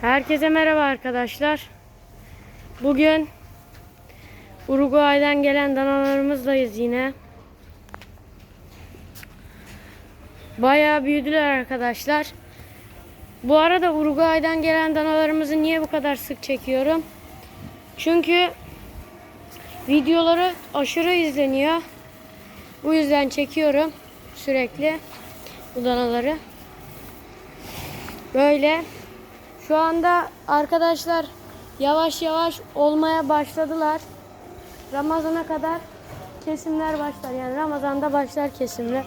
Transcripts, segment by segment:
Herkese merhaba arkadaşlar. Bugün Uruguay'dan gelen danalarımızdayız yine. Bayağı büyüdüler arkadaşlar. Bu arada Uruguay'dan gelen danalarımızı niye bu kadar sık çekiyorum? Çünkü videoları aşırı izleniyor. Bu yüzden çekiyorum sürekli bu danaları. Böyle şu anda arkadaşlar yavaş yavaş olmaya başladılar. Ramazana kadar kesimler başlar. Yani Ramazan'da başlar kesimler.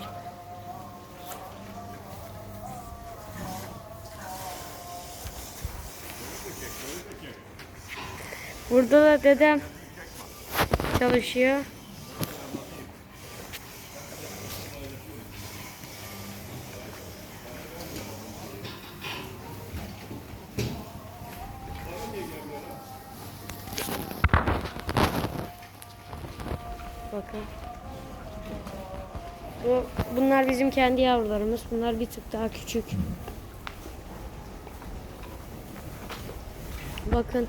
Burada da dedem çalışıyor. Bakın. Bu, bunlar bizim kendi yavrularımız. Bunlar bir tık daha küçük. Bakın.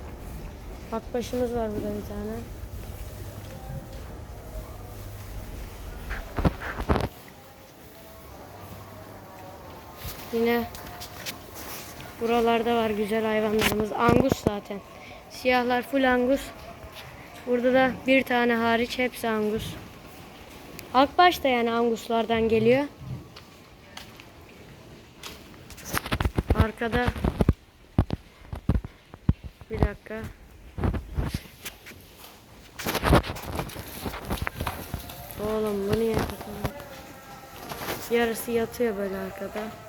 Akbaşımız var burada bir tane. Yine buralarda var güzel hayvanlarımız. Angus zaten. Siyahlar full angus. Burada da bir tane hariç hepsi angus. Akbaş da yani anguslardan geliyor. Arkada bir dakika. Oğlum bu niye? Yarısı yatıyor böyle arkada.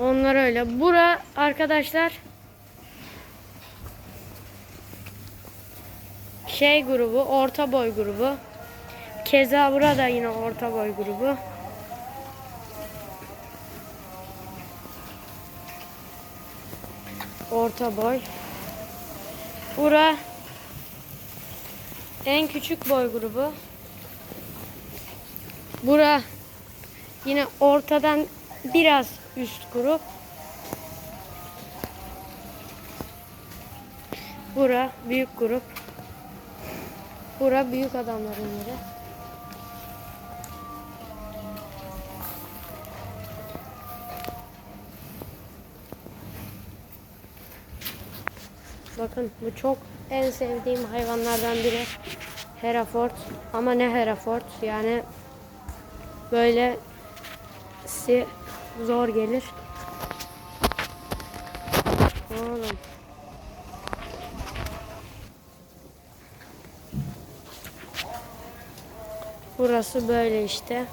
Onlar öyle. Bura arkadaşlar şey grubu, orta boy grubu. Keza burada yine orta boy grubu. Orta boy. Bura en küçük boy grubu. Bura yine ortadan biraz üst grup. Bura büyük grup. Bura büyük adamların yeri. Bakın bu çok en sevdiğim hayvanlardan biri. Hereford. Ama ne Hereford? Yani böyle si zor gelir. Oğlum. Burası böyle işte.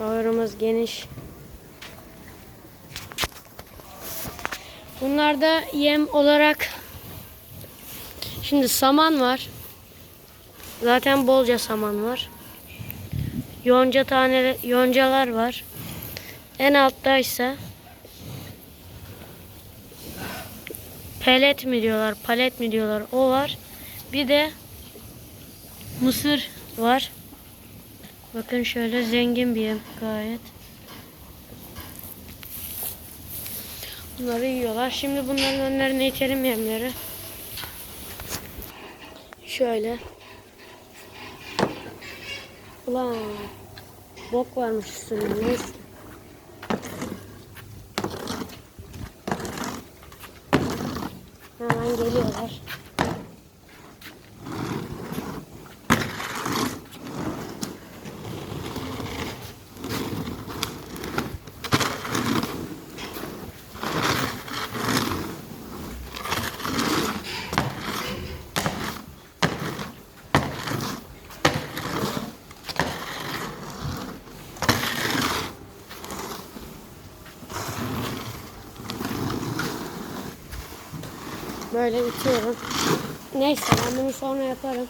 Ağırımız geniş. Bunlarda yem olarak şimdi saman var. Zaten bolca saman var. Yonca tane yoncalar var. En alttaysa pelet mi diyorlar, palet mi diyorlar o var. Bir de mısır var. Bakın şöyle zengin bir yem gayet. Bunları yiyorlar. Şimdi bunların önlerine itelim yemleri. Şöyle. Ulan bok varmış üstünde neyse. Hemen geliyorlar. Böyle bitiyorum. Neyse ben bunu sonra yaparım.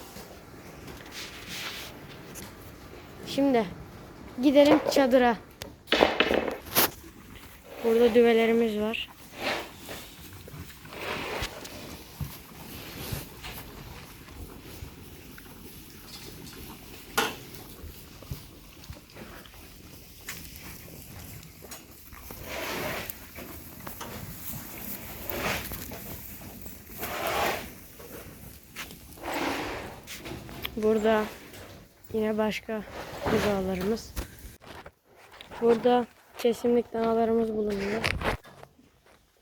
Şimdi gidelim çadıra. Burada düvelerimiz var. Burada yine başka buzağlarımız. Burada kesimlik danalarımız bulunuyor.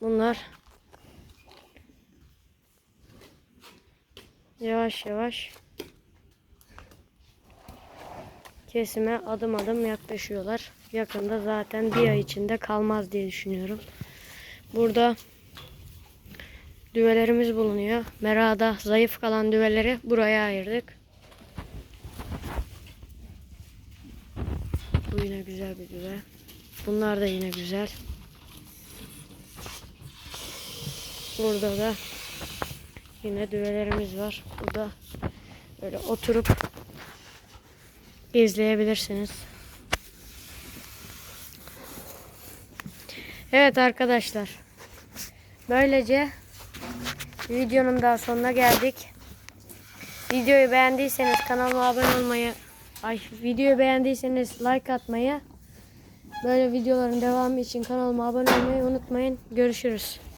Bunlar yavaş yavaş kesime adım adım yaklaşıyorlar. Yakında zaten bir ay içinde kalmaz diye düşünüyorum. Burada düvelerimiz bulunuyor. Merada zayıf kalan düveleri buraya ayırdık. Bu yine güzel bir düve. Bunlar da yine güzel. Burada da yine düvelerimiz var. Burada böyle oturup izleyebilirsiniz. Evet arkadaşlar. Böylece videonun daha sonuna geldik. Videoyu beğendiyseniz kanalıma abone olmayı, ay videoyu beğendiyseniz like atmayı, böyle videoların devamı için kanalıma abone olmayı unutmayın. Görüşürüz.